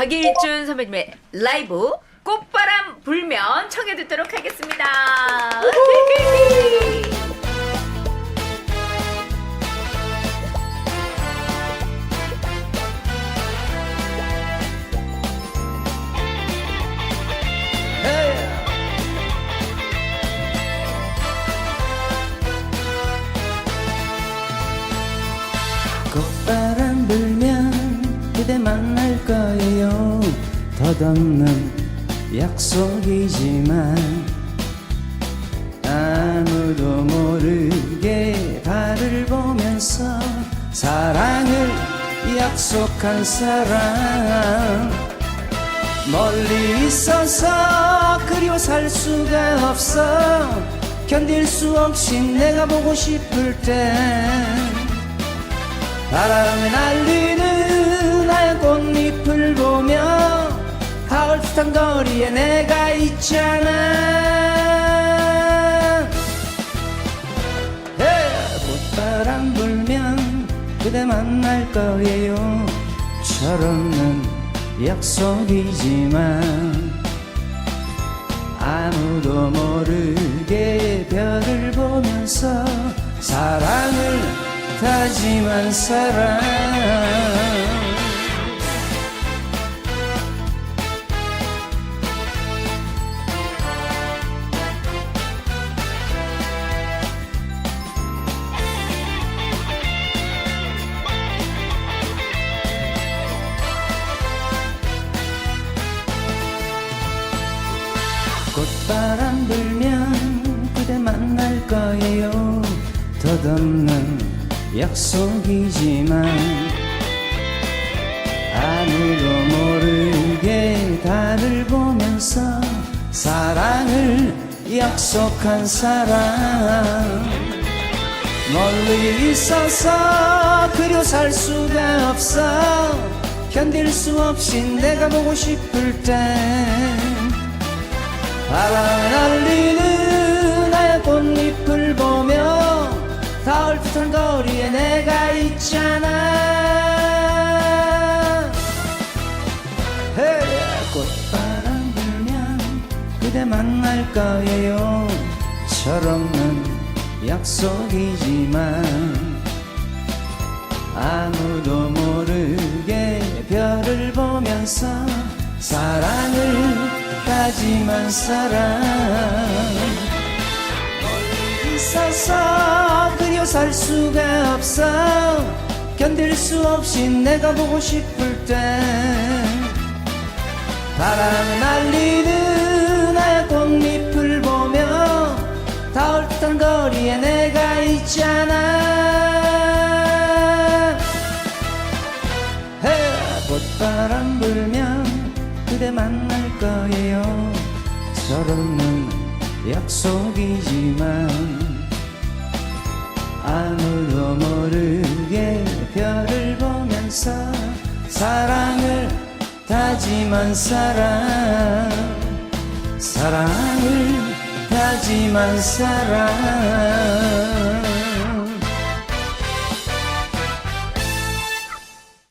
박일준 선배님의 라이브 꽃바람 불면 청해 듣도록 하겠습니다. 꽃바람 불면 그대 거예요 덧없는 약속이지만 아무도 모르게 달을 보면서 사랑을 약속한 사람. 멀리 있어서 그리워 살 수가 없어. 견딜 수 없이 내가 보고 싶을 땐 바람에 날리 듯한 거리에 내가 있잖아. 예, 꽃바람 불면 그대 만날 거예요. 철없는 약속이지만 아무도 모르게 별을 보면서 사랑을 다짐한 사람 꽃바람 불면 그대 만날 거예요. 덧없는 약속이지만 아무도 모르게 달을 보면서 사랑을 약속한 사람. 멀리 있어서 그려 살 수가 없어. 견딜 수 없이 내가 보고 싶을 땐 바람에 날리는 하얀 꽃잎을 보며 가을 듯한 거리에 내가 있잖아. 헤이, 꽃바람 불면 그대 만날 거예요. 철없는 약속이지만 아무도 모르게 별을 보면서 사랑을 다짐한 사람 멀리 있어서 그려 살 수가 없어. 견딜 수 없이 내가 보고 싶을 땐 바람에 날리는 하얀 꽃잎을 보며 가을 듯한 거리에 내가 있잖아. 헤 꽃바람 불면 그대 만날 거예요. 철없는 약속이지만 아무도 모르게 별을 보면서 사랑을 다짐한 사람 사랑을 다짐한 사람